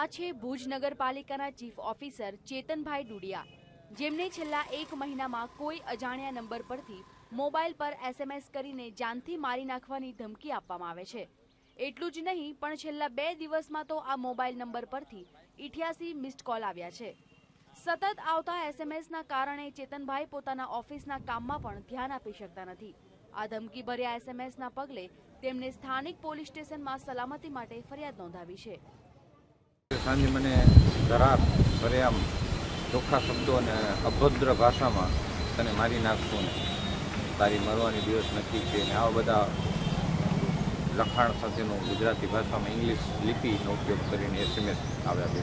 આ છે ભુજ નગરપાલિકાના ચીફ ઓફિસર ચેતનભાઈ ડુડિયા. જેમને છેલ્લા એક મહિનામાં કોઈ અજાણ્યા નંબર પરથી મોબાઈલ પર એસએમએસ કરીને જાનથી મારી નાખવાની ધમકી આપવામાં આવે છે. એટલું જ નહીં, પણ છેલ્લા બે દિવસમાં તો આ મોબાઈલ નંબર પરથી ઇઠ્યાસી મિસ્ડ કોલ આવ્યા છે. સતત આવતા એસએમએસના કારણે ચેતનભાઈ પોતાના ઓફિસના કામમાં પણ ધ્યાન આપી શકતા નથી. આ ધમકી ભર્યા એસએમએસના પગલે તેમને સ્થાનિક પોલીસ સ્ટેશનમાં સલામતી માટે ફરિયાદ નોંધાવી છે. સાંજે મને ધરાક ભરે આમ ચોખ્ખા શબ્દો અને અભદ્ર ભાષામાં તને મારી નાખશું ને. તારી મરવાની દિવસ નક્કી છે ને આવા બધા લખાણ સાથેનું ગુજરાતી ભાષામાં ઇંગ્લિશ લિપિનો ઉપયોગ કરીને એસએમએસ આવ્યા છે.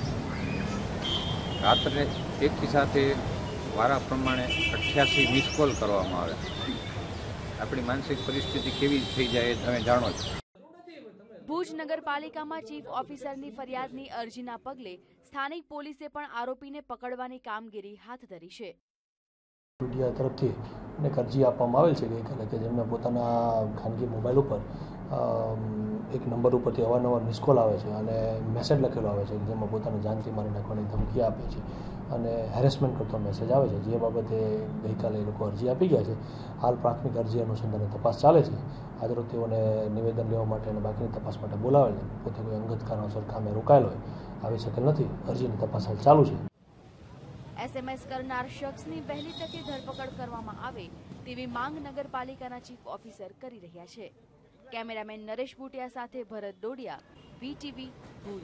રાત્રે એકી સાથે વારા પ્રમાણે અઠ્યાસી મિસ કોલ કરવામાં આવ્યા. આપણી માનસિક પરિસ્થિતિ કેવી થઈ જાય એ તમે જાણો છો. ભુજ નગરપાલિકામાં ચીફ ઓફિસરની ફરિયાદની અરજીના પગલે સ્થાનિક પોલીસે પણ આરોપીને પકડવાની કામગીરી હાથ ધરી છે. મીડિયા તરફથી એક અરજી આપવામાં આવેલ છે ગઈકાલે કે જેમને પોતાના ખાનગી મોબાઈલ ઉપર એક નંબર ઉપરથી અવારનવાર મિસ કોલ આવે છે અને મેસેજ લખેલો આવે છે જેમાં પોતાની જાનથી મારી નાખવાની ધમકી આપે છે અને હેરેસમેન્ટ કરતો મેસેજ આવે છે. જે બાબતે ગઈકાલે એ લોકો અરજી આપી ગયા છે. હાલ પ્રાથમિક અરજી અનુસંધાને તપાસ ચાલે છે. આજરોજ તેઓને નિવેદન લેવા માટે અને બાકીની તપાસ માટે બોલાવેલ છે. પોતે કોઈ અંગત કારણોસર કામે રોકાયેલો હોય આવી શકેલ નથી. અરજીની તપાસ હાલ ચાલુ છે. એસએમએસ કરનાર શખ્સની વહેલી તકે ધરપકડ કરવામાં આવે તેવી માંગ નગરપાલિકાના ચીફ ઓફિસર કરી રહ્યા છે. કેમેરામેન નરેશ બુટિયા સાથે ભરત દોડિયા વીટીવી ભુજ.